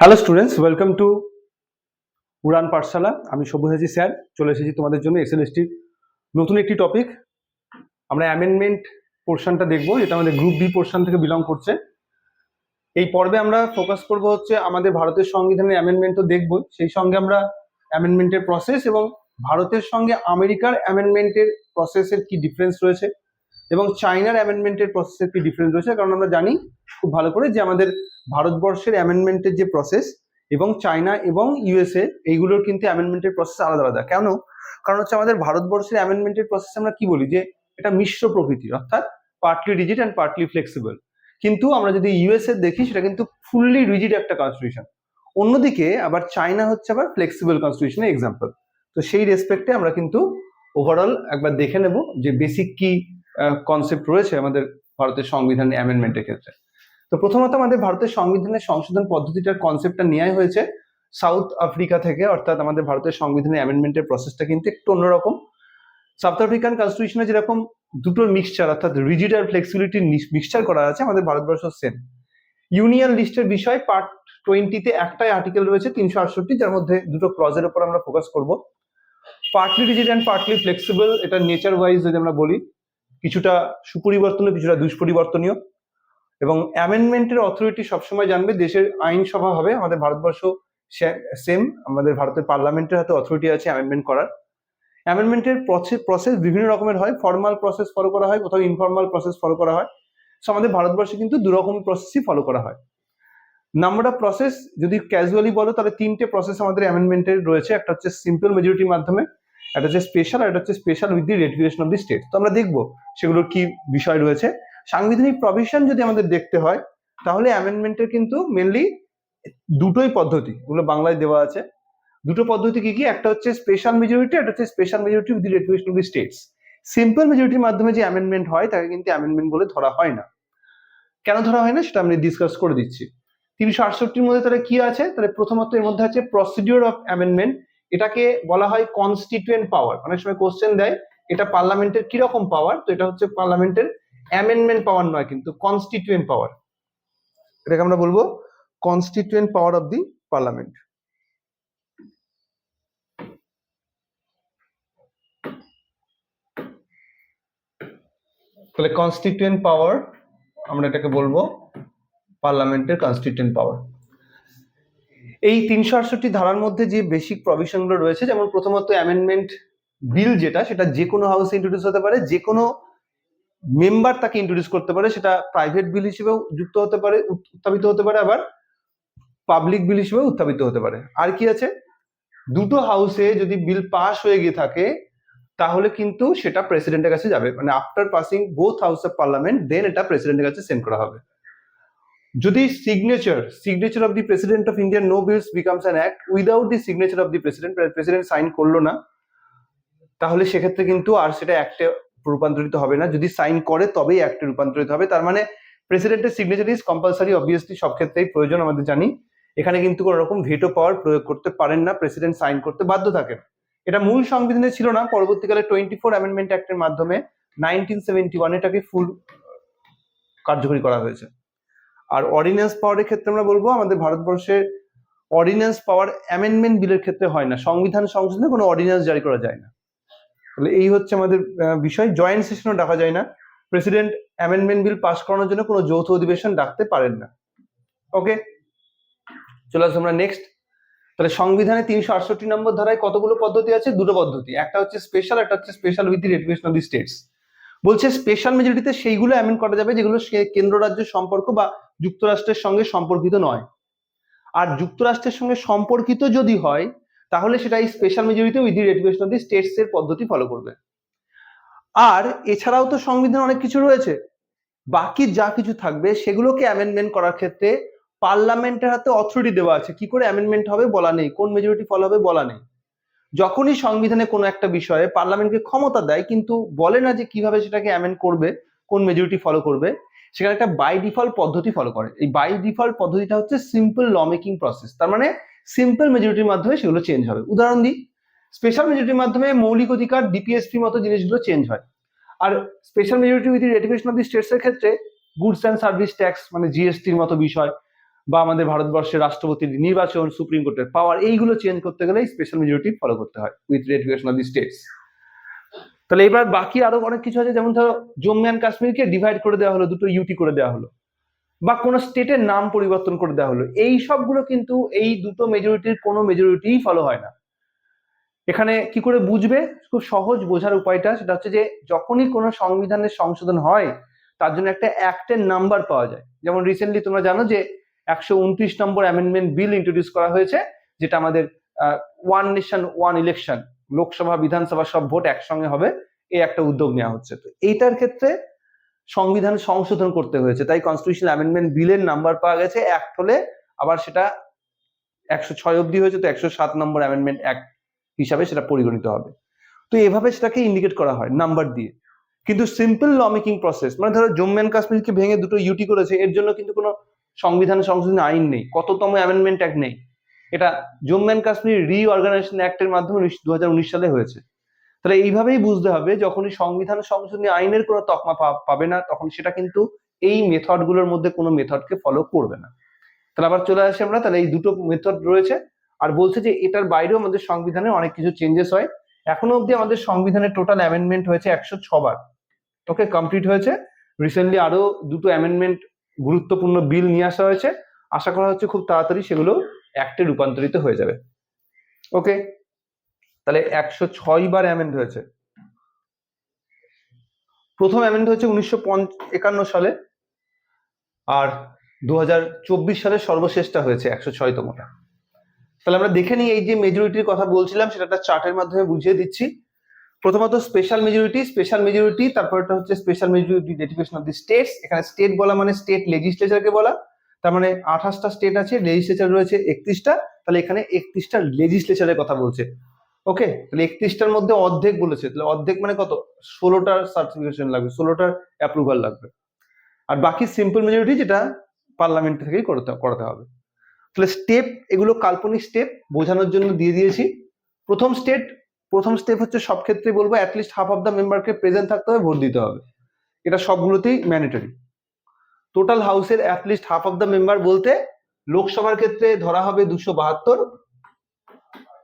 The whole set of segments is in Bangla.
Hello students welcome to Udaan Pathshala আমি সব্যসাচী স্যার, চলে এসেছি তোমাদের জন্য এসএলএসটির নতুন একটি টপিক আমরা অ্যামেন্ডমেন্ট পোর্শনটা দেখব যেটা আমাদের গ্রুপ বি পোর্শন থেকে বিলং করছে। এই পর্বে আমরা ফোকাস করব হচ্ছে আমাদের ভারতের সংবিধানের অ্যামেন্ডমেন্ট তো দেখবই। সেই সঙ্গে আমরা অ্যামেন্ডমেন্টের প্রসেস এবং ভারতের সঙ্গে আমেরিকার অ্যামেন্ডমেন্টের প্রসেসের কি ডিফারেন্স রয়েছে। এবং চাইনার অ্যামেন্ডমেন্টের প্রসেসের কি ডিফারেন্স রয়েছে? কারণ আমরা জানি খুব ভালো করে যে আমাদের ভারতবর্ষের অ্যামেন্ডমেন্টের যে প্রসেস এবং চায়না এবং ইউএসএ এইগুলোর কিন্তু অ্যামেন্ডমেন্টের প্রসেস আলাদা আলাদা। কেন? কারণ হচ্ছে আমাদের ভারতবর্ষের অ্যামেন্ডমেন্টের প্রসেস আমরা কি বলি? যে এটা মিশ্র প্রকৃতির, অর্থাৎ partly rigid and partly flexible কিন্তু আমরা যদি ইউএসএ দেখি, সেটা কিন্তু ফুললি রিজিড একটা কনস্টিটিউশন অন্যদিকে আবার চায়না হচ্ছে আবার ফ্লেক্সিবল কনস্টিটিউশনের এক্সাম্পল তো সেই রেসপেক্টে আমরা কিন্তু ওভারঅল একবার দেখে নেব যে বেসিক কি কনসেপ্ট রয়েছে আমাদের ভারতের সংবিধান অ্যামেন্ডমেন্টের ক্ষেত্রে। তো প্রথমত আমাদের ভারতের সংবিধানের সংশোধন পদ্ধতিটার কনসেপ্টটা নেওয়াই হয়েছে। সাউথ আফ্রিকা থেকে, অর্থাৎ আমাদের ভারতের সংবিধানের অ্যামেন্ডমেন্টের প্রসেসটা কিন্তু একটু অন্যরকম সাউথ আফ্রিকান কনস্টিটিউশনে যেরকম দুটোর মিক্সচার অর্থাৎ রিজিড আর ফ্লেক্সিবিলিটির মিক্সচার করা আছে, আমাদের ভারতবর্ষ সেম ইউনিয়ন লিস্টের বিষয় পার্ট টোয়েন্টিতে একটাই আর্টিকেল রয়েছে, তিনশো আটষট্টি, যার মধ্যে দুটো ক্লজের উপর আমরা ফোকাস করব। Partly rigid and partly flexible এটা নেচার ওয়াইজ যদি আমরা বলি কিছুটা সুপরিবর্তনীয়, কিছুটা দুষ্পরিবর্তনীয়। এবং অ্যামেন্ডমেন্টের অথরিটি সবসময় জানবে, দেশের আইনসভা হবে, আমাদের ভারতবর্ষ সেম আমাদের ভারতের পার্লামেন্টের হাতে অথরিটি আছে অ্যামেন্ডমেন্ট করার। অ্যামেন্ডমেন্টের প্রসেস বিভিন্ন রকমের হয় ফর্মাল প্রসেস ফলো করা হয়, কোথাও ইনফর্মাল প্রসেস ফলো করা হয়। সো আমাদের ভারতবর্ষে কিন্তু দু রকম প্রসেসই ফলো করা হয়। নাম্বার অফ প্রসেস যদি ক্যাজুয়ালি বলো, তাহলে তিনটে প্রসেস আমাদের অ্যামেন্ডমেন্টের রয়েছে। একটা হচ্ছে সিম্পল মেজরিটির মাধ্যমে একটা হচ্ছে স্পেশাল আর একটা হচ্ছে special with the ratification of the state তো আমরা দেখব সেগুলোর কি বিষয় রয়েছে। সাংবিধানিক প্রভিশন যদি আমাদের দেখতে হয়, তাহলে অ্যামেন্ডমেন্টের কিন্তু মেনলি দুটোই পদ্ধতি ওগুলো বাংলায় দেওয়া আছে। দুটো পদ্ধতি কি কি? একটা হচ্ছে স্পেশাল মেজরিটি একটা হচ্ছে special majority with ratification of the states simple মেজরিটির মাধ্যমে যে অ্যামেন্ডমেন্ট হয়, তাকে কিন্তু অ্যামেন্ডমেন্ট বলে ধরা হয় না। কেন ধরা হয় না? সেটা আমি ডিসকাস করে দিচ্ছি। তিনশো আটষট্টির মধ্যে তাহলে কি আছে? তাহলে প্রথমত এর মধ্যে আছে প্রসিডিওর অফ অ্যামেন্ডমেন্ট এটাকে বলা হয় কনস্টিটুয়েন্ট পাওয়ার অনেক সময় কোশ্চেন দেয়, এটা পার্লামেন্টের কীরকম পাওয়ার তো এটা হচ্ছে পার্লামেন্টের অ্যামেন্ডমেন্ট পাওয়ার নয়, কিন্তু কনস্টিটিউয়েন্ট পাওয়ার এটাকে আমরা বলব constituent power of the parliament তাহলে কনস্টিটিউয়েন্ট পাওয়ার আমরা এটাকে বলব পার্লামেন্টের কনস্টিটিউয়েন্ট পাওয়ার এই তিনশো আটষট্টি ধারার মধ্যে যে বেসিক প্রভিশনগুলো রয়েছে, যেমন প্রথমত অ্যামেন্ডমেন্ট বিল যেটা, সেটা যে কোনো হাউসে ইন্ট্রোডিউস হতে পারে, যে কোনো মেম্বার তাকে ইন্ট্রোডিউস করতে পারে, সেটা প্রাইভেট বিল হিসেবেও যুক্ত হতে পারে উত্থাপিত হতে পারে, আবার পাবলিক বিল হিসেবেও উত্থাপিত হতে পারে। আর কি আছে? দুটো হাউসে যদি বিল পাস হয়ে গিয়ে থাকে, তাহলে কিন্তু সেটা প্রেসিডেন্টের কাছে যাবে। মানে after passing both house of parliament then এটা প্রেসিডেন্টের কাছে সেন্ড করা হবে। যদি signature signature of the president of India no bills becomes an act without the signature of the president president sign করল না, তাহলে সেক্ষেত্রে কিন্তু আর সেটা অ্যাক্টে রূপান্তরিত হবে না। যদি সাইন করে, তবেই অ্যাক্টে রূপান্তরিত হবে। তার মানে প্রেসিডেন্টের সিগনেচার ইজ কম্পালসারি অবভিয়াসলি সব ক্ষেত্রেই প্রয়োজন আমাদের জানি। এখানে কিন্তু কোনো রকম ভেটো পাওয়ার প্রয়োগ করতে পারেন না প্রেসিডেন্ট সাইন করতে বাধ্য থাকেন। এটা মূল সংবিধানে ছিল না, পরবর্তীকালে টোয়েন্টি ফোর অ্যামেন্ডমেন্ট অ্যাক্টের মাধ্যমে নাইনটিন সেভেন্টি ওয়ান এটাকে ফুল কার্যকরী করা হয়েছে। আর অর্ডিন্যান্স পাওয়ারের ক্ষেত্রে আমরা বলব, আমাদের ভারতবর্ষের অর্ডিন্যান্স পাওয়ার অ্যামেন্ডমেন্ট বিলের ক্ষেত্রে হয় না। সংবিধান সংশোধনে কোনো অর্ডিন্যান্স জারি করা যায় না। তাহলে এই হচ্ছে আমাদের বিষয়। জয়েন্ট সেশনও ডাকা যায় না। প্রেসিডেন্ট অ্যামেন্ডমেন্ট বিল পাস করানোর জন্য কোনো যৌথ অধিবেশন ডাকতে পারেন না। ওকে চলে আসব আমরা নেক্সট তাহলে সংবিধানে তিনশো আটষট্টি নম্বর ধারায় কতগুলো পদ্ধতি আছে? দুটো পদ্ধতি। একটা হচ্ছে স্পেশাল একটা হচ্ছে special with ratification of the states বলছে স্পেশাল মেজরিটিতে সেইগুলো অ্যামেন্ড করা যাবে যেগুলো কেন্দ্র রাজ্যের সম্পর্ক বা যুক্তরাষ্ট্রের সঙ্গে সম্পর্কিত নয়। আর যুক্তরাষ্ট্রের সঙ্গে সম্পর্কিত যদি হয়, তাহলে সেটা এই special majority with the ratification of the states এর পদ্ধতি ফলো করবে। আর এছাড়াও তো সংবিধান অনেক কিছু রয়েছে। বাকি যা কিছু থাকবে সেগুলোকে অ্যামেন্ডমেন্ট করার ক্ষেত্রে পার্লামেন্টের হাতে অথরিটি দেওয়া আছে। কি করে অ্যামেন্ডমেন্ট হবে বলা নেই, কোন মেজরিটি ফলো হবে বলা নেই। যখনই সংবিধানে কোনো একটা বিষয়ে পার্লামেন্টকে ক্ষমতা দেয়, কিন্তু বলে না যে কীভাবে সেটাকে অ্যামেন্ড করবে, কোন মেজরিটি ফলো করবে, সেখানে একটা বাই ডিফল্ট পদ্ধতি ফলো করে। এই বাই ডিফল্ট পদ্ধতিটা হচ্ছে সিম্পল ল মেকিং প্রসেস তার মানে সিম্পল মেজরিটির মাধ্যমে সেগুলো চেঞ্জ হবে। উদাহরণ দিই স্পেশাল মেজরিটির মাধ্যমে মৌলিক অধিকার ডিপিএসপি মতো জিনিসগুলো চেঞ্জ হয়। আর special majority with ratification of the states এর ক্ষেত্রে গুডস অ্যান্ড সার্ভিস ট্যাক্স মানে জিএসটির মতো বিষয় বা আমাদের ভারতবর্ষের রাষ্ট্রপতির নির্বাচন, সুপ্রিম কোর্টের পাওয়ার এইগুলো চেঞ্জ করতে গেলে স্পেশাল মেজরিটি ফলো করতে হয় with ratification of the states তাহলে এবার বাকি আরও অনেক কিছু আছে, যেমন ধরো জম্মু অ্যান্ড কাশ্মীরকে ডিভাইড করে দেওয়া হলো, দুটো ইউটি করে দেওয়া হলো, বা কোনো স্টেটের নাম পরিবর্তন করে দেওয়া হলো, এই সবগুলো কিন্তু এই দুটো মেজরিটির কোনো মেজরিটিই ফলো হয় না। এখানে কি করে বুঝবে? খুব সহজ বোঝার উপায়টা সেটা হচ্ছে যে যখনই কোনো সংবিধানের সংশোধন হয়, তার জন্য একটা অ্যাক্টের নাম্বার পাওয়া যায়। যেমন রিসেন্টলি তোমরা জানো যে একশো উনত্রিশ নম্বর অ্যামেন্ডমেন্ট বিল ইন্ট্রোডিউস করা হয়েছে, যেটা আমাদের one nation one election Lok Sabha, Vidhan Sabha সব ভোট একসঙ্গে হবে এই একটা উদ্যোগ নেওয়া হচ্ছে। তো এইটার ক্ষেত্রে সংবিধান সংশোধন করতে হয়েছে, তাই কনস্টিটিউশন অ্যামেন্ডমেন্ট বিলের নাম্বার পাওয়া গেছে অ্যাক্ট হলে, আবার সেটা একশো ছয় অব্দি হয়েছে, তো একশো সাত নম্বর অ্যামেন্ডমেন্ট অ্যাক্ট হিসাবে সেটা পরিগণিত হবে। তো এভাবে সেটাকে ইন্ডিকেট করা হয় নাম্বার দিয়ে। কিন্তু সিম্পল ল মেকিং প্রসেস মানে ধরো জম্মু অ্যান্ড কাশ্মীরকে ভেঙে দুটো ইউটি করেছে, এর জন্য কিন্তু কোনো সংবিধান সংশোধন আইন নেই, কততম অ্যামেন্ডমেন্ট অ্যাক্ট নেই। এটা জম্মু অ্যান্ড কাশ্মীর রিঅর্গানাইজেশন অ্যাক্টের মাধ্যমে দু হাজার উনিশ সালে হয়েছে। তাহলে এইভাবেই বুঝতে হবে যখনই সংবিধান সংশোধনী আইনের কোনো তকমা পাবে না, তখন সেটা কিন্তু এই মেথডগুলোর মধ্যে কোনো মেথডকে ফলো করবে না। তাহলে আবার চলে আসি আমরা, তাহলে এই দুটো মেথড রয়েছে। আর বলছে যে এটার বাইরেও আমাদের সংবিধানে অনেক কিছু চেঞ্জেস হয়। এখনও অবধি আমাদের সংবিধানের টোটাল অ্যামেন্ডমেন্ট হয়েছে একশো ছবার। ওকে কমপ্লিট হয়েছে। রিসেন্টলি আরও দুটো অ্যামেন্ডমেন্ট গুরুত্বপূর্ণ বিল নিয়ে আসা হয়েছে। আশা করা হচ্ছে খুব তাড়াতাড়ি সেগুলো অ্যাক্টে রূপান্তরিত হয়ে যাবে। ওকে? তাহলে একশো ছয় বার অ্যামেন্ড হয়েছে। প্রথম অ্যামেন্ড হয়েছে উনিশশো একান্ন সালে। আর দু হাজার চব্বিশ সালে সর্বশেষটা হয়েছে একশো ছয়তমটা তাহলে আমরা দেখে নিই, এই যে মেজরিটির কথা বলছিলাম, সেটা একটা চার্টের মাধ্যমে বুঝিয়ে দিচ্ছি। প্রথমত স্পেশাল মেজরিটি স্পেশাল মেজরিটি তারপরটা হচ্ছে special majority dedication of the states এখানে স্টেট বলা মানে স্টেট লেজিসলেচারকে বলা। তার মানে আঠাশটা স্টেট আছে লেজিসলেচার রয়েছে একত্রিশটা। তাহলে এখানে একত্রিশটা লেজিসলেচারের কথা বলছে। ওকে তাহলে একত্রিশটার মধ্যে অর্ধেক বলেছে। তাহলে অর্ধেক মানে কত? ষোলোটার সার্টিফিকেশন লাগবে ষোলোটার অ্যাপ্রুভাল লাগবে। আর বাকি সিম্পল মেজরিটি যেটা পার্লামেন্ট থেকেই করতে করাতে হবে। তাহলে স্টেপ এগুলো কাল্পনিক স্টেপ বোঝানোর জন্য দিয়ে দিয়েছি। প্রথম স্টেট প্রথম স্টেপ হচ্ছে সব ক্ষেত্রে বলব at least half of the মেম্বারকে প্রেজেন্ট থাকতে হবে ভোট দিতে হবে। এটা সবগুলোতেই ম্যান্ডেটরি টোটাল হাউসের at least half of the member বলতে লোকসভার ক্ষেত্রে ধরা হবে দুশো বাহাত্তর,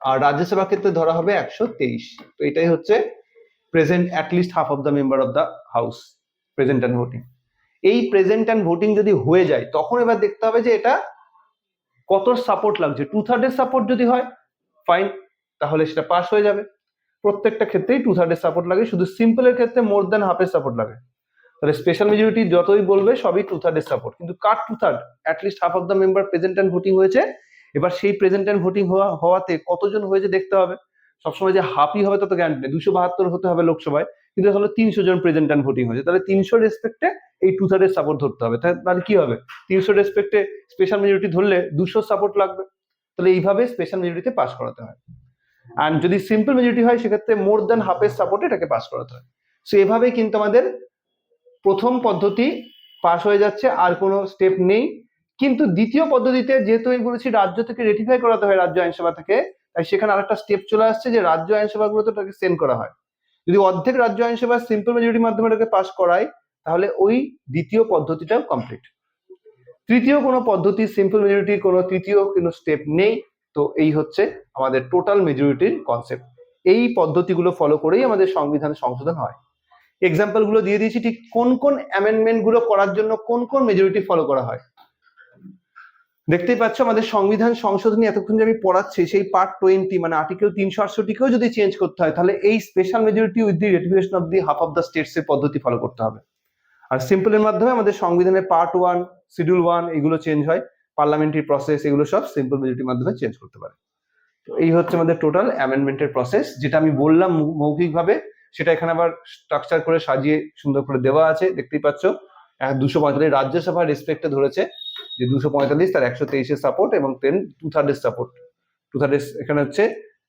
আর রাজ্যসভার ক্ষেত্রে ধরা হবে একশো তেইশ। তো এটাই হচ্ছে present at least half of the member of the house present and voting এই প্রেজেন্ট অ্যান্ড ভোটিং যদি হয়ে যায়, তখন এবার দেখতে হবে যে এটা কত সাপোর্ট লাগছে। টু থার্ডের সাপোর্ট যদি হয় ফাইন তাহলে সেটা পাস হয়ে যাবে। প্রত্যেকটা ক্ষেত্রেই টু থার্ডের সাপোর্ট লাগে, শুধু সিম্পলের ক্ষেত্রে মোর দেন হাফের সাপোর্ট লাগে। তাহলে স্পেশাল মেজরিটি যতই বলবে, সবই টু থার্ডের সাপোর্ট কিন্তু কার two third at least half of the member present and voting হয়েছে। এবার সেই প্রেজেন্ট অ্যান্ড ভোটিং হওয়া, হওয়াতে কতজন হয়েছে দেখতে হবে। সবসময় যে হাফই হবে তত গ্যারান্টি নেই দুশো বাহাত্তর হতে হবে লোকসভায়, কিন্তু আসলে তিনশো জন প্রেজেন্ট অ্যান্ড ভোটিং হয়েছে। তাহলে তিনশো রেসপেক্টে এই টু থার্ডের সাপোর্ট ধরতে হবে। তাহলে কি হবে? তিনশো রেসপেক্টে স্পেশাল মেজরিটি ধরলে দুশো সাপোর্ট লাগবে। তাহলে এইভাবে স্পেশাল মেজরিটিতে পাস করাতে হয়। আর যদি সিম্পল মেজরিটি হয়, সেক্ষেত্রে মোর দ্যান হাফের সাপোর্টে এটাকে পাস করাতে হয়। সো এভাবেই কিন্তু আমাদের প্রথম পদ্ধতি পাস হয়ে যাচ্ছে, আর কোনো স্টেপ নেই। কিন্তু দ্বিতীয় পদ্ধতিতে যেহেতু আমি বলেছি রাজ্য থেকে রেটিফাই করাতে হয় রাজ্য আইনসভা থেকে, তাই সেখানে আরেকটা স্টেপ চলে আসছে যে রাজ্য আইনসভাগুলোতে ওটাকে সেন্ড করা হয়। যদি অর্ধেক রাজ্য আইনসভা সিম্পল মেজরিটির মাধ্যমে এটাকে পাস করায়, তাহলে ওই দ্বিতীয় পদ্ধতিটাও কমপ্লিট তৃতীয় কোনো পদ্ধতি সিম্পল মেজরিটির কোনো, তৃতীয় কোনো স্টেপ নেই। তো এই হচ্ছে আমাদের টোটাল মেজরিটির কনসেপ্ট এই পদ্ধতিগুলো ফলো করেই আমাদের সংবিধান সংশোধন হয়। এক্সাম্পলগুলো দিয়ে দিয়েছি, ঠিক কোন কোন অ্যামেন্ডমেন্টগুলো করার জন্য কোন কোন মেজরিটি ফলো করা হয়? দেখতেই পাচ্ছ আমাদের সংবিধান সংশোধনী এতক্ষণ যে আমি পড়াচ্ছি, সেই পার্ট টোয়েন্টি মানে আর্টিকেল তিনশো আটষট্টিকেও যদি চেঞ্জ করতে হয়, তাহলে এই special majority with the ratification of the half of the states এর পদ্ধতি ফলো করতে হবে। আর সিম্পলের মাধ্যমে আমাদের সংবিধানের পার্ট ওয়ান শিডিউল ওয়ান এগুলো চেঞ্জ হয়। পার্লামেন্টারি প্রসেস এগুলো সব সিম্পল মেজরিটির মাধ্যমে চেঞ্জ করতে পারে। তো এই হচ্ছে আমাদের টোটাল অ্যামেন্ডমেন্টের প্রসেস যেটা আমি বললাম মৌখিকভাবে, সেটা এখানে আবার স্ট্রাকচার করে সাজিয়ে সুন্দর করে দেওয়া আছে, দেখতেই পাচ্ছ। দুশো পঁয়তাল্লিশ রাজ্যসভার রেসপেক্টে ধরেছে যে দুশো পঁয়তাল্লিশ তার একশো তেইশের সাপোর্ট এবং টেন টু থার্ডের সাপোর্ট টু থার্ডের এখানে হচ্ছে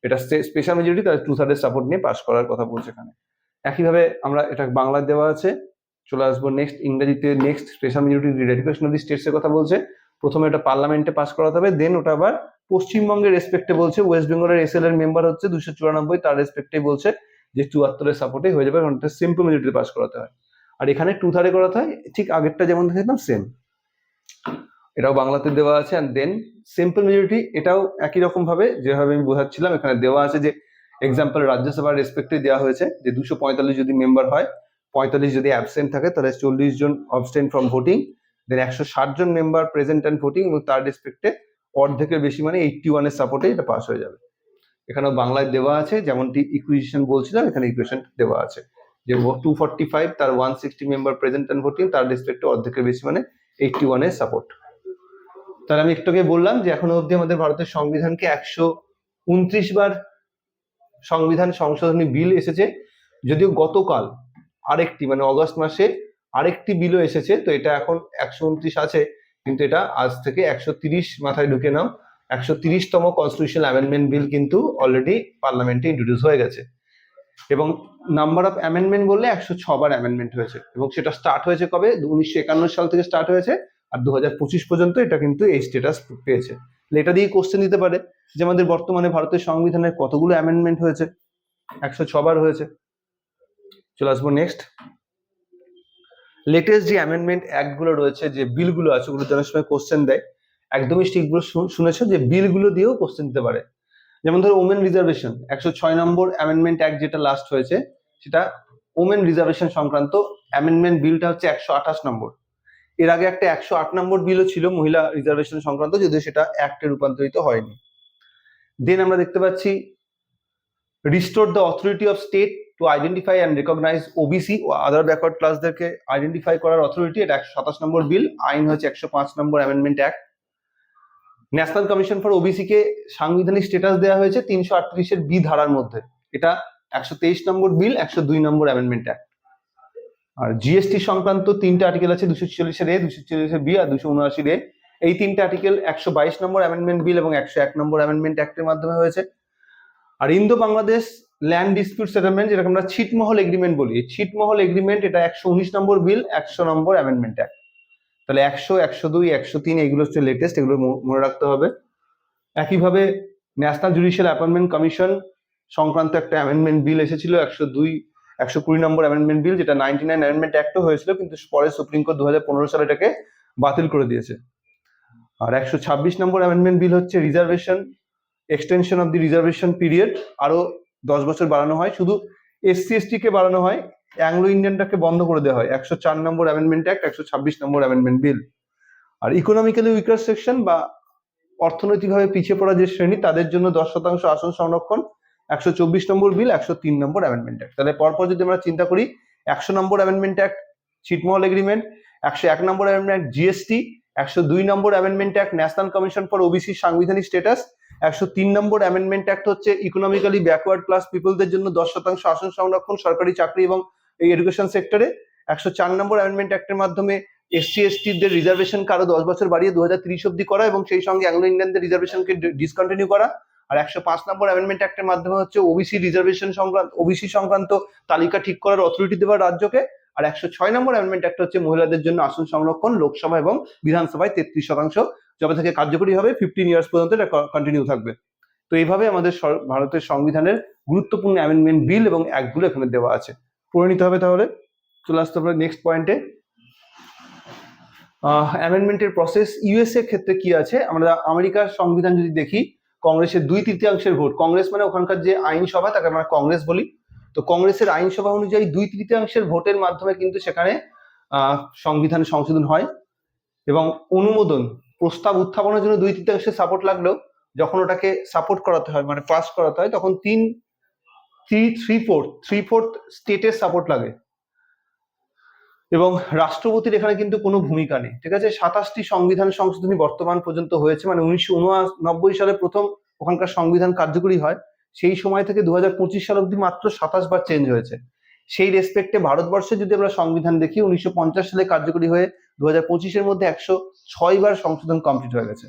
এটা স্পেশাল মেজরিটি তার টু থার্ডের সাপোর্ট নিয়ে পাস করার কথা বলছে এখানে। একইভাবে আমরা এটা বাংলায় দেওয়া আছে। চলে আসব নেক্সট ইংরেজিতে next special majority ratification of the states এর কথা বলছে। প্রথমে ওটা পার্লামেন্টে পাস করাতে হবে দেন ওটা আবার পশ্চিমবঙ্গের রেসপেক্টে বলছে ওয়েস্ট বেঙ্গলের এসএল এর মেম্বার হচ্ছে দুশো চুরানব্বই, তার রেসপেক্টে বলছে যে চুয়াত্তরের সাপোর্টে হয়ে যাবে, কারণ সিম্পল মেজরিটি পাস করাতে হয়। আর এখানে টু থার্ডে করাতে হয়, ঠিক আগেরটা যেমন দেখেছিলাম সেম এটাও বাংলাতে দেওয়া আছে অ্যান্ড দেন সিম্পল মেজরিটি এটাও একই রকম ভাবে, যেভাবে আমি বোঝাচ্ছিলাম, এখানে দেওয়া আছে যে এক্সাম্পল রাজ্যসভার রেসপেক্টে দেওয়া হয়েছে, যে দুশো পঁয়তাল্লিশ যদি মেম্বার হয়, পঁয়তাল্লিশ যদি অ্যাবসেন্ট থাকে, তাহলে চল্লিশ জন অবস্টেন ফ্রম ভোটিং দেন একশো ষাট জন মেম্বার প্রেজেন্ট অ্যান্ড ভোটিং এবং তার রেসপেক্টে অর্ধেকের বেশি মানে এইটটি ওয়ানের সাপোর্টে এটা পাস হয়ে যাবে। এখানেও বাংলায় দেওয়া আছে, যেমনটি ইকুয়েশন বলছিলাম, এখানে ইকুয়েশন দেওয়া আছে। যে টু ফর্টি ফাইভ তার one sixty member present and voting তার রেসপেক্টে অর্ধেকের বেশি মানে এইটটি ওয়ানের সাপোর্ট তাহলে আমি একটু আগে বললাম যে এখনও অবধি আমাদের ভারতের সংবিধানকে একশো উনত্রিশ বার সংবিধান সংশোধনী বিল এসেছে। যদিও গতকাল আরেকটি মানে অগস্ট মাসে আরেকটি বিলও এসেছে, তো এটা এখন একশো উনত্রিশ আছে, কিন্তু এটা আজ থেকে একশো তিরিশ মাথায় ঢুকে নাও। একশো তিরিশতম কনস্টিটিউশন অ্যামেন্ডমেন্ট বিল কিন্তু অলরেডি পার্লামেন্টে ইন্ট্রোডিউস হয়ে গেছে। এবং নাম্বার অফ অ্যামেন্ডমেন্ট বললে একশো ছবার অ্যামেন্ডমেন্ট হয়েছে, এবং সেটা স্টার্ট হয়েছে কবে? উনিশশো একান্ন সাল থেকে স্টার্ট হয়েছে, আর দু হাজার পঁচিশ পর্যন্ত এটা কিন্তু এই স্টেটাস পেয়েছে। এটা দিয়ে কোশ্চেন দিতে পারে যে আমাদের বর্তমানে ভারতের সংবিধানের কতগুলো অ্যামেন্ডমেন্ট হয়েছে? একশো ছবার হয়েছে। চলে আসব নেক্সট লেটেস্ট যে অ্যামেন্ডমেন্ট অ্যাক্টগুলো রয়েছে, যে বিলগুলো আছে ওগুলো অনেক সময় কোশ্চেন দেয়। একদমই ঠিকগুলো শুনেছো যে বিলগুলো দিয়েও কোশ্চেন দিতে পারে। যেমন ধরো ওমেন রিজার্ভেশন একশো ছয় নম্বর অ্যামেন্ডমেন্ট অ্যাক্ট যেটা লাস্ট হয়েছে, সেটা ওমেন রিজার্ভেশন সংক্রান্ত অ্যামেন্ডমেন্ট বিলটা হচ্ছে একশো আঠাশ নম্বর। এর আগে একটা একশো আট নম্বর বিলও ছিল মহিলা রিজার্ভেশন সংক্রান্ত, যদিও সেটা অ্যাক্টে রূপান্তরিত হয়নি। দেন আমরা দেখতে পাচ্ছি restore the authority of state to identify and recognise OBC O other backward ক্লাসদেরকে আইডেন্টিফাই করার অথরিটি এটা একশো সাতাশ নম্বর বিল আইন হচ্ছে একশো পাঁচ number amendment act national commission for OBC কে সাংবিধানিক স্ট্যাটাস দেওয়া হয়েছে তিনশো আটত্রিশের বি ধারার মধ্যে। এটা একশো তেইশ নম্বর বিল একশো দুই নম্বর অ্যামেন্ডমেন্ট অ্যাক্ট আর জিএসটি সংক্রান্ত তিনটা আর্টিকেল আছে, দুশো চল্লিশের এ দুশো চল্লিশের বি আর দুশো উনআশির এ এই তিনটা আর্টিকেল একশো বাইশ নম্বর অ্যামেন্ডমেন্ট বিল এবং একশো এক নম্বর অ্যামেন্ডমেন্ট অ্যাক্টের মাধ্যমে হয়েছে। আর Indo Bangladesh land dispute settlement যেটাকে আমরা ছিটমহল এগ্রিমেন্ট বলি ছিটমহল এগ্রিমেন্ট এটা একশো উনিশ নম্বর বিল একশো নম্বর অ্যামেন্ডমেন্ট অ্যাক্ট তাহলে একশো একশো দুই, একশো তিন, এগুলো হচ্ছে লেটেস্ট এগুলো মনে রাখতে হবে। একইভাবে ন্যাশনাল জুডিশিয়াল অ্যাপয়েন্টমেন্ট কমিশন সংক্রান্ত একটা অ্যামেন্ডমেন্ট বিল এসেছিল, একশো দুই, একশো কুড়ি নম্বর অ্যামেন্ডমেন্ট বিল যেটা নাইনটি নাইন অ্যামেন্ডমেন্ট অ্যাক্টও হয়েছিল, কিন্তু পরে সুপ্রিম কোর্ট দু হাজার পনেরো সালে এটাকে বাতিল করে দিয়েছে। আর একশো ছাব্বিশ নম্বর অ্যামেন্ডমেন্ট বিল হচ্ছে reservation extension of the reservation period আরও দশ বছর বাড়ানো হয়। শুধু এসসি এসটি কে বাড়ানো হয় অ্যাংলো ইন্ডিয়ানটাকে বন্ধ করে দেওয়া হয়। একশো চার নম্বর অ্যামেন্ডমেন্ট অ্যাক্ট একশো ছাব্বিশ নম্বর অ্যামেন্ডমেন্ট বিল আর ইকোনমিক্যালি উইকার সেকশন বা অর্থনৈতিকভাবে পিছিয়ে পড়া যে শ্রেণি, তাদের জন্য দশ শতাংশ আসন সংরক্ষণ, একশো চব্বিশ নম্বর বিল একশো তিন নম্বর অ্যামেন্ডমেন্ট অ্যাক্ট তাহলে পরপর যদি আমরা চিন্তা করি, একশো নম্বর অ্যামেন্ডমেন্ট অ্যাক্ট ছিটমহল এগ্রিমেন্ট একশো এক নম্বর অ্যামেন্ডমেন্ট জিএসটি একশো দুই number amendment act national commission for OBC সাংবিধানিক স্ট্যাটাস একশো তিন নম্বর অ্যামেন্ডমেন্ট অ্যাক্ট হচ্ছে ইকোনমিক্যালি ব্যাকওয়ার্ড ক্লাস পিপলদের জন্য দশ শতাংশ আসন সংরক্ষণ, সরকারি চাকরি এবং এই এডুকেশন সেক্টরে একশো চার নম্বর অ্যামেন্ডমেন্ট অ্যাক্টের মাধ্যমে এসসি এসটিদের রিজার্ভেশনকে আরও দশ বছর বাড়িয়ে দু হাজার তিরিশ অব্দি করা এবং সেই সঙ্গে অ্যাংলো ইন্ডিয়ানদের রিজার্ভেশনকে ডিসকন্টিনিউ করা। আর একশো পাঁচ নম্বর অ্যামেন্ডমেন্ট অ্যাক্টের মাধ্যমে হচ্ছে ওবিসি রিজার্ভেশন সংক্রান্ত ওবিসি সংক্রান্ত তালিকা ঠিক করার অথরিটি দেওয়ার রাজ্যকে। আর একশো ছয় নম্বর অ্যামেন্ডমেন্ট অ্যাক্ট হচ্ছে মহিলাদের জন্য আসন সংরক্ষণ, লোকসভা এবং বিধানসভায় তেত্রিশ শতাংশ। যবে থেকে কার্যকরী হবে ফিফটিন ইয়ার্স পর্যন্ত এটা কন্টিনিউ থাকবে। তো এইভাবে আমাদের ভারতের সংবিধানের গুরুত্বপূর্ণ অ্যামেন্ডমেন্ট বিল এবং অ্যাক্টগুলো এখানে দেওয়া আছে। পড়ে নিতে হবে তাহলে। চলে আসতে হবে নেক্সট পয়েন্টে অ্যামেন্ডমেন্টের প্রসেস ইউএসএ ক্ষেত্রে কি আছে? আমরা আমেরিকার সংবিধান যদি দেখি, কংগ্রেসের দুই তৃতীয়াংশের ভোট। কংগ্রেস মানে ওখানকার যে আইনসভা, তাকে আমরা কংগ্রেস বলি। তো কংগ্রেসের আইনসভা অনুযায়ী দুই তৃতীয়াংশের ভোটের মাধ্যমে কিন্তু সেখানে সংবিধান সংশোধন হয় এবং অনুমোদন প্রস্তাব উত্থাপনের জন্য দুই তৃতীয়াংশের সাপোর্ট লাগলেও যখন ওটাকে সাপোর্ট করাতে হয় মানে পাস করাতে হয়, তখন তিন three three fourth three fourth স্টেটের সাপোর্ট লাগে। এবং রাষ্ট্রপতির এখানে কিন্তু কোনো ভূমিকা নেই, ঠিক আছে? সাতাশটি সংবিধান সংশোধনী বর্তমান পর্যন্ত হয়েছে মানে উনিশশো উননব্বই সালে প্রথম ওখানকার সংবিধান কার্যকরী হয়, সেই সময় থেকে দু হাজার পঁচিশ সাল অব্দি মাত্র সাতাশ বার চেঞ্জ হয়েছে। সেই রেসপেক্টে ভারতবর্ষে যদি আমরা সংবিধান দেখি, উনিশশো পঞ্চাশ সালে কার্যকরী হয়ে দু পঁচিশের মধ্যে একশো ছয় বার সংশোধন কমপ্লিট হয়ে গেছে।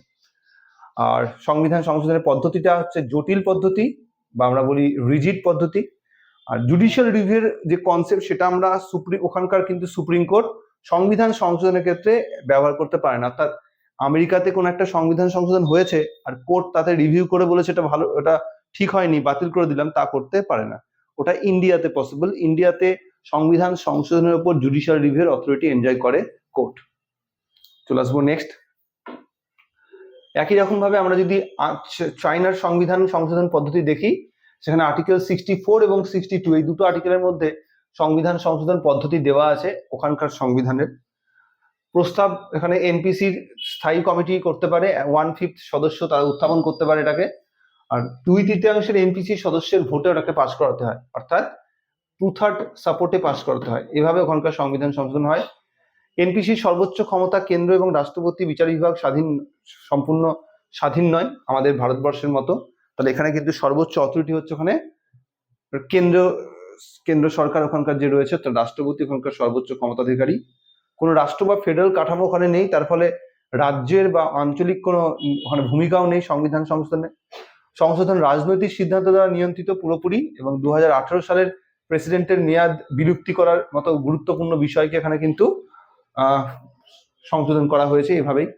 আর সংবিধান সংশোধনের পদ্ধতিটা হচ্ছে জটিল পদ্ধতি বা আমরা বলি রিজিড পদ্ধতি। আর জুডিশিয়াল রিভিউর যে কনসেপ্ট সেটা আমরা সুপ্রিম ওখানকার কিন্তু সুপ্রিম কোর্ট সংবিধান সংশোধনের ক্ষেত্রে ব্যবহার করতে পারে না। অর্থাৎ আমেরিকাতে কোনো একটা সংবিধান সংশোধন হয়েছে আর কোর্ট তাতে রিভিউ করে বলেছে এটা ভালো এটা ঠিক হয়নি, বাতিল করে দিলাম, তা করতে পারে না। ওটা ইন্ডিয়াতে পসিবল ইন্ডিয়াতে সংবিধান সংশোধনের উপর জুডিশিয়াল রিভিউর অথরিটি এনজয় করে কোর্ট চলে আসব নেক্সট একই রকম ভাবে আমরা যদি চায়নার সংবিধান সংশোধন পদ্ধতি দেখি, সেখানে আর্টিকেল সিক্সটি ফোর এবং সিক্সটি টু এই দুটো আর্টিকেলের মধ্যে সংবিধান সংশোধন পদ্ধতি দেওয়া আছে ওখানকার সংবিধানের। প্রস্তাব এখানে এনপিসির স্থায়ী কমিটি করতে পারে ওয়ান ফিফথ সদস্য তারা উত্থাপন করতে পারে এটাকে। আর দুই তৃতীয়াংশের এনপিসি সদস্যের ভোটে ওটাকে পাশ করাতে হয়, অর্থাৎ টু থার্ড সাপোর্টে পাশ করাতে হয়। এভাবে ওখানকার সংবিধান সংশোধন হয়। এনপিসির সর্বোচ্চ ক্ষমতা কেন্দ্র এবং রাষ্ট্রপতি বিচার বিভাগ স্বাধীন, সম্পূর্ণ স্বাধীন নয়, আমাদের ভারতবর্ষের মতো। তাহলে এখানে কিন্তু সর্বোচ্চ অথরিটি হচ্ছে ওখানে কেন্দ্র কেন্দ্র সরকার ওখানকার যে রয়েছে তো রাষ্ট্রপতি ওখানকার সর্বোচ্চ ক্ষমতাধিকারী। কোনো রাষ্ট্র বা ফেডারেল কাঠামো ওখানে নেই, তার ফলে রাজ্যের বা আঞ্চলিক কোনো ওখানে ভূমিকাও নেই সংবিধান সংশোধনে। সংশোধন রাজনৈতিক সিদ্ধান্ত দ্বারা নিয়ন্ত্রিত পুরোপুরি এবং দু হাজার আঠারো সালের প্রেসিডেন্টের মেয়াদ বিলুপ্তি করার মতো গুরুত্বপূর্ণ বিষয়কে এখানে কিন্তু সংশোধন করা হয়েছে এভাবেই।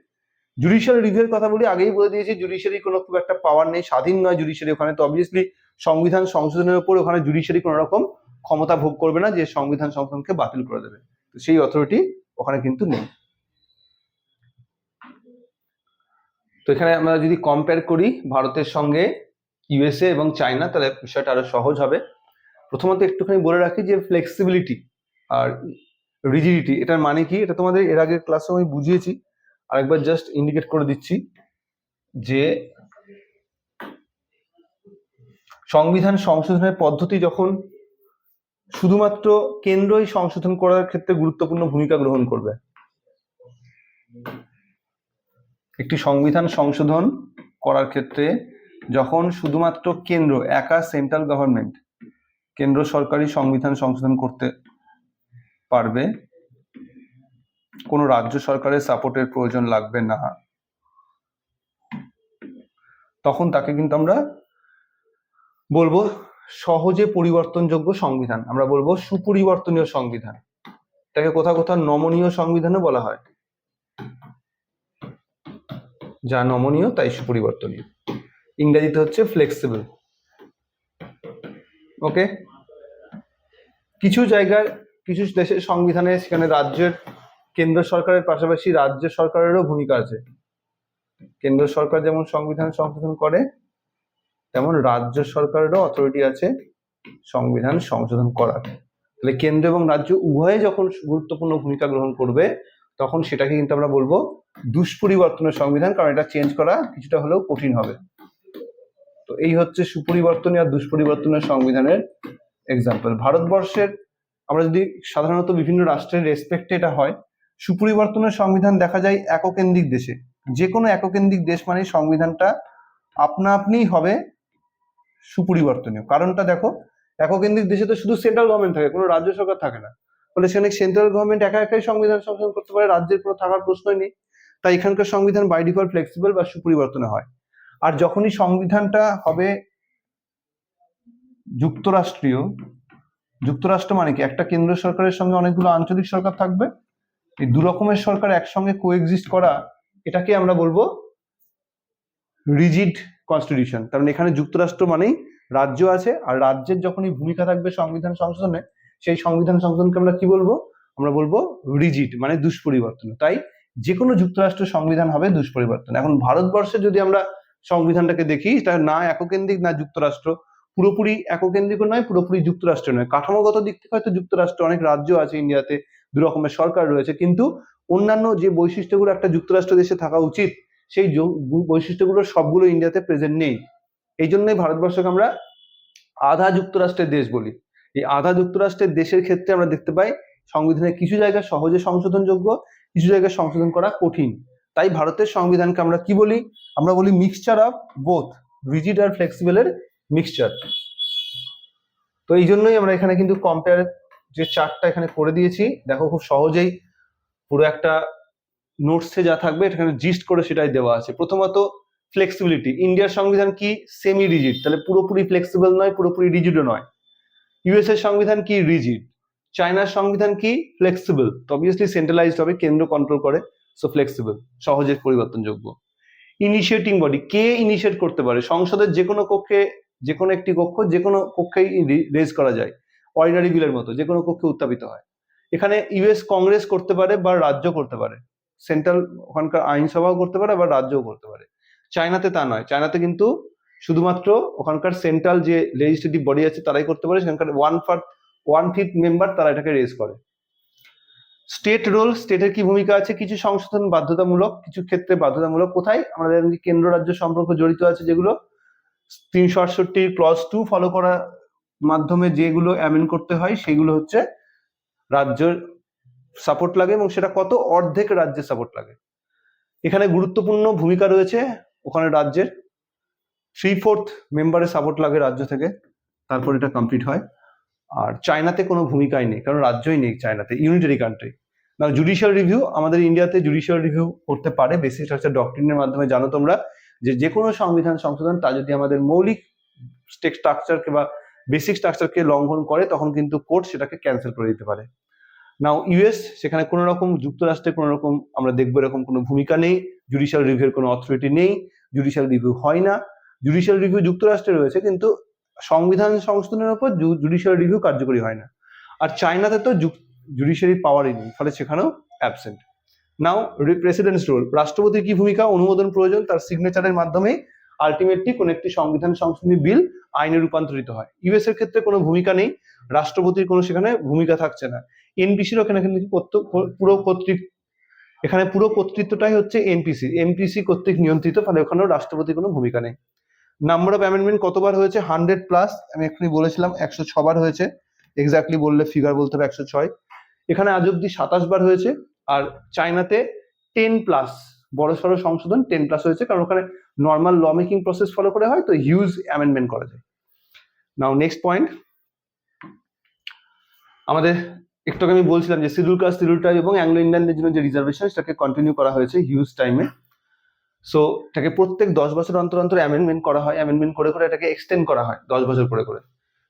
জুডিশিয়াল রিভিউর কথা বলি, আগেই বলে দিয়েছি জুডিশিয়ারি কোনো খুব একটা পাওয়ার নেই, স্বাধীন নয় জুডিশিয়ারি ওখানে। তো অবভিয়াসলি সংবিধান সংশোধনের উপর ওখানে জুডিশিয়ারি কোনো রকম ক্ষমতা ভোগ করবে না যে সংবিধান সংশোধনকে বাতিল করে দেবে। তো সেই অথরিটি ওখানে কিন্তু নেই। তো এখানে আমরা যদি কম্পেয়ার করি ভারতের সঙ্গে ইউএসএ এবং চায়না তাহলে বিষয়টা আরও সহজ হবে। প্রথমত একটুখানি বলে রাখি যে ফ্লেক্সিবিলিটি আর রিজিডিটি এটার মানে কি? এটা তোমাদের এর আগের ক্লাসে আমি বুঝিয়েছি। আরেকবার জাস্ট ইন্ডিকেট করে দিচ্ছি যে সংবিধান সংশোধনের পদ্ধতি যখন শুধুমাত্র কেন্দ্রই সংশোধন করার ক্ষেত্রে গুরুত্বপূর্ণ ভূমিকা গ্রহণ করবে। একটি সংবিধান সংশোধন করার ক্ষেত্রে যখন শুধুমাত্র কেন্দ্র, একা সেন্ট্রাল গভর্নমেন্ট কেন্দ্র সরকারি সংবিধান সংশোধন করতে পারবে। কোনো রাজ্য সরকারের সাপোর্টের প্রয়োজন লাগবে না। তখন তাকে কিন্তু আমরা বলব সহজে পরিবর্তনযোগ্য সংবিধান। আমরা বলব সুপরিবর্তনীয় সংবিধান। তাকে কোথাও কোথাও নমনীয় সংবিধানও বলা হয়। যা নমনীয়, তাই সুপরিবর্তনীয়। ইংরেজিতে হচ্ছে ফ্লেক্সিবল ওকে কিছু জায়গার কিছু দেশের সংবিধানে সেখানে রাজ্যের কেন্দ্র সরকারের পাশাপাশি রাজ্য সরকারেরও ভূমিকা আছে। কেন্দ্র সরকার যেমন সংবিধান সংশোধন করে, তেমন রাজ্য সরকারেরও অথরিটি আছে সংবিধান সংশোধন করার। তাহলে কেন্দ্র এবং রাজ্য উভয়ে যখন গুরুত্বপূর্ণ ভূমিকা গ্রহণ করবে, তখন সেটাকে কিন্তু আমরা বলব দুষ্পরিবর্তনের সংবিধান, কারণ এটা চেঞ্জ করা কিছুটা হলেও কঠিন হবে। তো এই হচ্ছে সুপরিবর্তনী আর দুষ্পরিবর্তনের সংবিধানের এক্সাম্পল ভারতবর্ষের আমরা যদি সাধারণত বিভিন্ন রাষ্ট্রের রেসপেক্টে এটা হয়, সুপরিবর্তনের সংবিধান দেখা যায় এককেন্দ্রিক দেশে। যে কোনো এককেন্দ্রিক দেশ মানে সংবিধানটা আপনা আপনিই হবে সুপরিবর্তনীয়। কারণটা দেখো, এককেন্দ্রিক দেশে তো শুধু সেন্ট্রাল গভর্নমেন্ট থাকে, কোনো রাজ্য সরকার থাকে না। ফলে সেখানে সেন্ট্রাল গভর্নমেন্ট একা একাই সংবিধান সংশোধন করতে পারে, রাজ্যের কোনো থাকার প্রশ্নই নেই। তাই এখানকার সংবিধান বাই ডিফল্ট ফ্লেক্সিবল বা সুপরিবর্তনে হয়। আর যখনই সংবিধানটা হবে যুক্তরাষ্ট্রীয় যুক্তরাষ্ট্র মানে কি? একটা কেন্দ্র সরকারের সঙ্গে অনেকগুলো আঞ্চলিক সরকার থাকবে। এই দু রকমের সরকার একসঙ্গে কোএক্সিস্ট করা, এটাকে আমরা বলব রিজিড কনস্টিটিউশন কারণ এখানে যুক্তরাষ্ট্র মানেই রাজ্য আছে, আর রাজ্যের যখনই ভূমিকা থাকবে সংবিধান সংশোধনে, সেই সংবিধান সংশোধনকে আমরা কি বলব? আমরা বলব রিজিড মানে দুষ্পরিবর্তন। তাই যে কোনো যুক্তরাষ্ট্র সংবিধান হবে দুষ্পরিবর্তন। এখন ভারতবর্ষে যদি আমরা সংবিধানটাকে দেখি, এটা না এককেন্দ্রিক, না যুক্তরাষ্ট্র পুরোপুরি এককেন্দ্রিক নয়, পুরোপুরি যুক্তরাষ্ট্র নয়। কাঠামোগত দিক থেকে হয়তো যুক্তরাষ্ট্র অনেক রাজ্য আছে ইন্ডিয়াতে, দু রকমের সরকার রয়েছে, কিন্তু অন্যান্য যে বৈশিষ্ট্যগুলো একটা যুক্তরাষ্ট্র দেশে থাকা উচিত, সেই বৈশিষ্ট্যগুলো সবগুলো ইন্ডিয়াতে প্রেজেন্ট নেই। এই জন্যই ভারতবর্ষকে আমরা আধা যুক্তরাষ্ট্রের দেশ বলি। এই আধা যুক্তরাষ্ট্রের দেশের ক্ষেত্রে আমরা দেখতে পাই সংবিধানের কিছু জায়গা সহজে সংশোধনযোগ্য, কিছু জায়গায় সংশোধন করা কঠিন। তাই ভারতের সংবিধানকে আমরা কি বলি? আমরা বলি মিক্সচার অফ বোথ রিজিড আর ফ্লেক্সিবলের মিক্সচার তো এই জন্যই আমরা এখানে কিন্তু কম্পেয়ার যে চার্টটা এখানে করে দিয়েছি, দেখো খুব সহজেই পুরো একটা নোটসে যা থাকবে এখানে জিস্ট করে সেটাই দেওয়া আছে। প্রথমত ফ্লেক্সিবিলিটি ইন্ডিয়ার সংবিধান কি? সেমি রিজিড তাহলে পুরোপুরি ফ্লেক্সিবল নয়, পুরোপুরি রিজিডও নয়। ইউএস এর সংবিধান কি? রিজিড চায়নার সংবিধান কি? ফ্লেক্সিবল তো অবভিয়াসলি সেন্ট্রালাইজড হবে, কেন্দ্র কন্ট্রোল করে সো ফ্লেক্সিবল সহজে পরিবর্তনযোগ্য। ইনিশিয়েটিং বডি কে ইনিশিয়েট করতে পারে? সংসদের যে কোনো কক্ষে যে কোনো একটি কক্ষ যে কোনো কক্ষেই রেজ করা যায়। অর্ডিনারি বিলের মতো যে কোনো কক্ষে উত্থাপিত হয়। এখানে ইউএস কংগ্রেস করতে পারে বা রাজ্য করতে পারে। সেন্ট্রাল ওখানকার আইনসভাও করতে পারে বা রাজ্যও করতে পারে। চায়নাতে তা নয়। চায়নাতে কিন্তু শুধুমাত্র ওখানকার সেন্ট্রাল যে লেজিসলেটিভ বডি আছে তারাই করতে পারে। সেখানকার one far one fifth member তারা এটাকে রেজ করে। স্টেট রোল স্টেটের কি ভূমিকা আছে? কিছু সংশোধন বাধ্যতামূলক, কিছু ক্ষেত্রে বাধ্যতামূলক। কোথায়? আমাদের কেন্দ্র রাজ্য সম্পর্ক জড়িত আছে যেগুলো। তিনশো আটষট্টি ক্লজ টু ফলো করার মাধ্যমে যেগুলো অ্যামেন্ড করতে হয়, সেগুলো হচ্ছে রাজ্যের সাপোর্ট লাগে এবং সেটা কত অর্ধেক রাজ্যের সাপোর্ট লাগে। এখানে গুরুত্বপূর্ণ ভূমিকা রয়েছে ওখানে রাজ্যের। থ্রি ফোর্থ মেম্বারের সাপোর্ট লাগে রাজ্য থেকে, তারপর এটা কমপ্লিট হয়। আর চায়নাতে কোনো ভূমিকাই নেই, কারণ রাজ্যই নেই চায়নাতে ইউনিটারি কান্ট্রি না জুডিশিয়াল রিভিউ আমাদের ইন্ডিয়াতে জুডিশিয়াল রিভিউ করতে পারে বেসিক স্ট্রাকচার ডক্টরিনের মাধ্যমে। জানো তোমরা যে যে কোনো সংবিধান সংশোধন, তা যদি আমাদের মৌলিক স্টেক স্ট্রাকচারকে বা বেসিক স্ট্রাকচারকে লঙ্ঘন করে, তখন কিন্তু কোর্ট সেটাকে ক্যান্সেল করে দিতে পারে। নাও ইউএস সেখানে কোনো রকম যুক্তরাষ্ট্রের কোনো রকম আমরা দেখব এরকম কোনো ভূমিকা নেই জুডিশিয়াল রিভিউর কোনো অথরিটি নেই জুডিশিয়াল রিভিউ হয় না। জুডিশিয়াল রিভিউ যুক্তরাষ্ট্রে রয়েছে, কিন্তু সংবিধান সংশোধনের উপর জুডিশিয়াল রিভিউ কার্যকরী হয় না। আর চায়নাতে তো জুডিশিয়ারি পাওয়ারই নেই, ফলে সেখানেও অ্যাবসেন্ট নাও প্রেসিডেন্টস রোল রাষ্ট্রপতির কি ভূমিকা, অনুমোদন প্রয়োজন, তার সিগনেচারের মাধ্যমে আলটিমেটলি কোন একটি সংবিধান সংশোধনী বিল আইনে রূপান্তরিত হয়। ইউএস এর ক্ষেত্রে কোনো ভূমিকা নেই, রাষ্ট্রপতির কোনো সেখানে ভূমিকা থাকছে না। এনপিসির ওখানে কিন্তু পুরো কর্তৃক এখানে পুরো কর্তৃত্বটাই হচ্ছে এনপিসি এনপিসি কর্তৃক নিয়ন্ত্রিত, ফলে ওখানেও রাষ্ট্রপতির কোনো ভূমিকা নেই। নাম্বার অফ অ্যামেন্ডমেন্ট কতবার হয়েছে? হান্ড্রেড প্লাস আমি এক্ষুনি বলেছিলাম, একশো ছবার হয়েছে। এক্স্যাক্টলি বললে ফিগার বলতে হবে একশো ছয়। এখানে আজ অব্দি সাতাশ বার হয়েছে। আর চায়নাতে টেন প্লাস বড় সড়ো সংশোধন টেন প্লাস হয়েছে, কারণ ওখানে normal law making process follow করে হয়, তো হিউজ অ্যামেন্ডমেন্ট করা যায়। নাও নেক্সট পয়েন্ট আমাদের একটু আমি বলছিলাম যে শিডিউল কাস্ট শিডিউল ট্রাইব এবং অ্যাংলো ইন্ডিয়ানদের জন্য যে রিজার্ভেশন সেটাকে কন্টিনিউ করা হয়েছে হিউজ টাইমে সো এটাকে প্রত্যেক দশ বছর অন্তর অন্তর অ্যামেন্ডমেন্ট করা হয় অ্যামেন্ডমেন্ট করে করে এটাকে এক্সটেন্ড করা হয়, দশ বছর করে করে।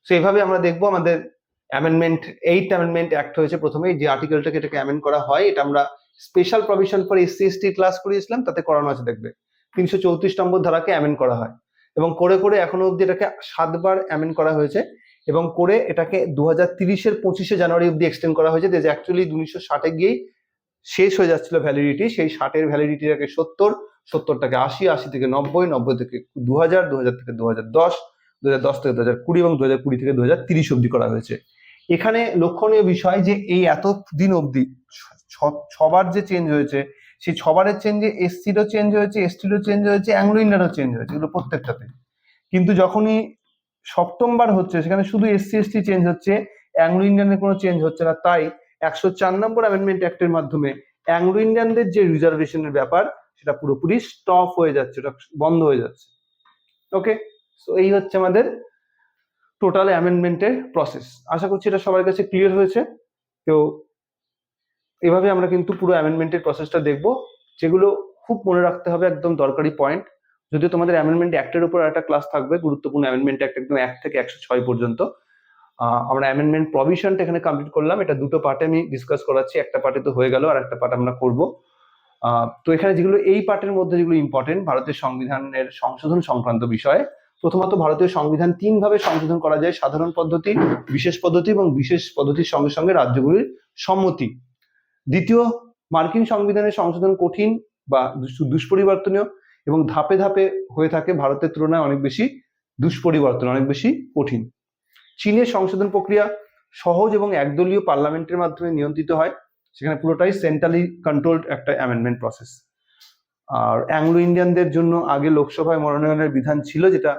সো এভাবে আমরা দেখব আমাদের অ্যামেন্ডমেন্ট এইট অ্যামেন্ডমেন্ট অ্যাক্ট হয়েছে প্রথমেই, যে আর্টিকেলটাকে এটাকে অ্যামেন্ড করা হয়, এটা আমরা special provision for SC ST class করিয়েছিলাম, তাতে করানো আছে, দেখবে। তিনশো চৌত্রিশ নম্বর ধারাকে অ্যামেন্ড করা হয়। এবং করে করে এখনও অবধি এটাকে সাতবার অ্যামেন্ড করা হয়েছে এবং করে এটাকে দু হাজার তিরিশের পঁচিশে জানুয়ারি অবধি এক্সটেন্ড করা হয়েছে, যে অ্যাকচুয়ালি উনিশশো ষাটে গিয়েই শেষ হয়ে যাচ্ছিল ভ্যালিডিটি সেই ষাটের ভ্যালিডিটিটাকে সত্তর, সত্তরটাকে আশি আশি থেকে নব্বই নব্বই থেকে দু হাজার দু হাজার থেকে দু হাজার দশ দু হাজার দশ থেকে দু হাজার কুড়ি এবং দু হাজার কুড়ি থেকে দু হাজার তিরিশ অবধি করা হয়েছে। এখানে লক্ষণীয় বিষয় যে এই এত দিন অবধি ছবার যে চেঞ্জ হয়েছে, সেই ছবারের চেঞ্জে এসসিরও চেঞ্জ হয়েছে এসটিরও চেঞ্জ হয়েছে অ্যাংলো ইন্ডিয়ানও চেঞ্জ হয়েছে, এগুলো প্রত্যেকটাতে। কিন্তু যখনই সপ্তমবার হচ্ছে, সেখানে শুধু এসসি এসটি চেঞ্জ হচ্ছে অ্যাংলো ইন্ডিয়ানের কোনো চেঞ্জ হচ্ছে না। তাই একশো চার নম্বর অ্যামেন্ডমেন্ট অ্যাক্টের মাধ্যমে অ্যাংলো ইন্ডিয়ানদের যে রিজার্ভেশনের ব্যাপার, সেটা পুরোপুরি স্টপ হয়ে যাচ্ছে, ওটা বন্ধ হয়ে যাচ্ছে। ওকে সো এই হচ্ছে আমাদের টোটাল অ্যামেন্ডমেন্টের প্রসেস। আশা করছি এটা সবার কাছে ক্লিয়ার হয়েছে। তো এভাবে আমরা কিন্তু পুরো অ্যামেন্ডমেন্টের প্রসেসটা দেখব, যেগুলো খুব মনে রাখতে হবে একদম দরকারি পয়েন্ট যদিও তোমাদের অ্যামেন্ডমেন্ট অ্যাক্টের উপর একটা ক্লাস থাকবে, গুরুত্বপূর্ণ অ্যামেন্ডমেন্ট অ্যাক্ট একদম এক থেকে একশো ছয় পর্যন্ত আমরা অ্যামেন্ডমেন্ট প্রভিশনটা এখানে কমপ্লিট করলাম। এটা দুটো পার্টে আমি ডিসকাস করাচ্ছি। একটা পার্টে তো হয়ে গেল আর একটা পার্ট আমরা করব। তো এখানে যেগুলো, এই পার্টের মধ্যে যেগুলো ইম্পর্টেন্ট ভারতের সংবিধানের সংশোধন সংক্রান্ত বিষয় প্রথমত ভারতীয় সংবিধান তিন ভাবে সংশোধন করা যায়, সাধারণ পদ্ধতি, বিশেষ পদ্ধতি এবং বিশেষ পদ্ধতির সঙ্গে সঙ্গে রাজ্যগুলির সম্মতি। দ্বিতীয়, মার্কিন সংবিধানের সংশোধন কঠিন বা দুষ্পরিবর্তনীয় এবং ধাপে ধাপে হয়ে থাকে ভারতের তুলনায় অনেক বেশি দুষ্পরিবর্তন, অনেক বেশি কঠিন। চীনের সংশোধন প্রক্রিয়া সহজ এবং একদলীয় পার্লামেন্টের মাধ্যমে নিয়ন্ত্রিত হয়, সেখানে পুরোটাই সেন্ট্রালি কন্ট্রোলড একটা অ্যামেন্ডমেন্ট প্রসেস আর অ্যাংলো ইন্ডিয়ানদের জন্য আগে লোকসভায় মনোনয়নের বিধান ছিল যেটা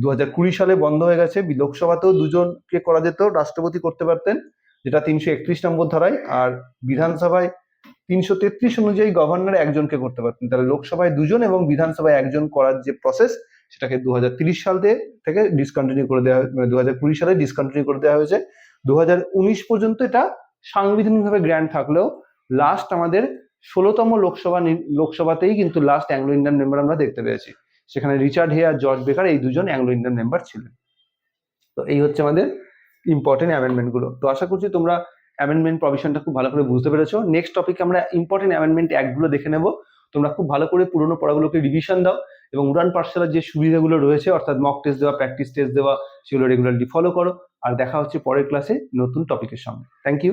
দু হাজার কুড়ি সালে বন্ধ হয়ে গেছে। লোকসভাতেও দুজনকে করা যেত, রাষ্ট্রপতি করতে পারতেন, যেটা তিনশো একত্রিশ নম্বর ধারায়, আর বিধানসভায় তিনশো তেত্রিশ অনুযায়ী গভর্নর একজনকে করতে পারতেন। তাহলে লোকসভায় দুজন এবং বিধানসভায় একজন করার যে প্রসেস সেটাকে দু হাজার তিরিশ সাল থেকে ডিসকন্টিনিউ করে দেওয়া মানে দু হাজার কুড়ি সালে ডিসকন্টিনিউ করে দেওয়া হয়েছে। দু হাজার উনিশ পর্যন্ত এটা সাংবিধানিকভাবে গ্র্যান্ড থাকলেও লাস্ট আমাদের ষোলোতম লোকসভা লোকসভাতেই কিন্তু লাস্ট অ্যাংলো ইন্ডিয়ান মেম্বার আমরা দেখতে পেয়েছি। সেখানে রিচার্ড হে আর জর্জ বেকার এই দুজন অ্যাংলো ইন্ডিয়ান মেম্বার ছিলেন। তো এই হচ্ছে আমাদের ইম্পর্টেন্ট অ্যামেন্ডমেন্টগুলো। তো আশা করছি তোমরা অ্যামেন্ডমেন্ট প্রভিশনটা খুব ভালো করে বুঝতে পেরেছ। নেক্সট টপিকে আমরা ইম্পর্টেন্ট অ্যামেন্ডমেন্ট অ্যাক্টগুলো দেখে নেব। তোমরা খুব ভালো করে পুরোনো পড়াগুলোকে রিভিশন দাও এবং উড়ান পাঠশালার যে সুবিধাগুলো রয়েছে, অর্থাৎ মক টেস্ট দেওয়া প্র্যাকটিস টেস্ট দেওয়া, সেগুলো রেগুলারলি ফলো করো। আর দেখা হচ্ছে পরের ক্লাসে নতুন টপিকের সঙ্গে। Thank you